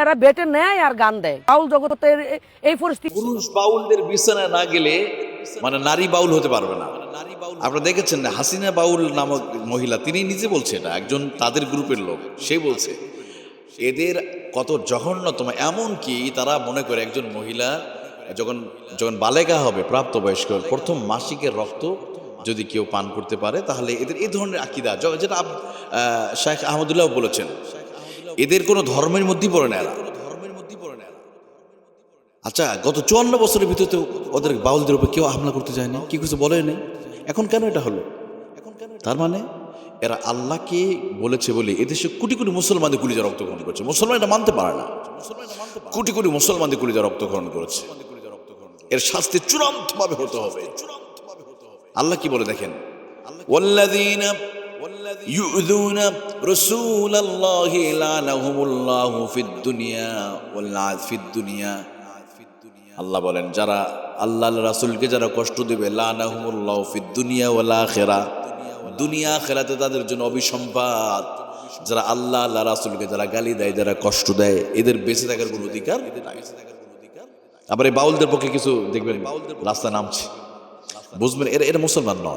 এরা বেটে নেয় আর গান দেয়। বাউল জগতের এই পরিস্থিতি পুরুষ বাউলদের বিছানায় না গেলে মানে নারী বাউল হতে পারবে না। আপনারা দেখেছেন না, হাসিনা বাউল নামক মহিলা, তিনি নিজে বলছে এটা, একজন তাদের গ্রুপের লোক, সে বলছে, এদের কত জঘন্যতম এমন কি তারা মনে করে একজন মহিলা যখন যখন বালেগা হবে প্রাপ্তবয়স্ক, প্রথম মাসিকের রক্ত যদি কেউ পান করতে পারে, তাহলে এদের এই ধরনের আকিদা যেটা শাইখ আহমদুল্লাহ বলেছেন এদের কোনো ধর্মের মধ্যেই পড়ে না এরা। আচ্ছা গত চুয়ান্ন বছরের ভিতরে তো ওদের বাউলদের উপর কেউ হামলা করতে যায়নি? কি কিছু বলে নেই? এখন কেন এটা হলো? এখন কেন তার মানে এরা আল্লাহকে বলেছে বলে এদেশে কোটি কোটি মুসলমানদের গুলিজা রক্তগ্রহণ করেছে। মুসলমান এটা মানতে পারে না। কোটি কোটি মুসলমানদের গুলিজা রক্তগ্রহণ করেছে। এর শাস্তি চূড়ান্তভাবে হতে হবে। আল্লাহ কি বলে দেখেন? আল্লাহ يؤذون رسول الله لعنهم الله في الدنيا والعذاب في الدنيا আল্লাহ বলেন যারা আল্লাহ রাসূলকে যারা কষ্ট দেবে লানাহুমুল্লাহ ফিদ দুনিয়া ওয়াল আখিরা দুনিয়া আখিরাতে তাদের জন্য অভিসম্পাদ যারা আল্লাহ আল্লাহ রাসূলকে যারা গালি দেয় যারা কষ্ট দেয় এদের বেঁচে থাকার কোনো অধিকার নাই। আবার এই বাউলদের পক্ষে কিছু দেখবেন রাস্তা নামছে বুঝবেন এরা এরা মুসলমান নয়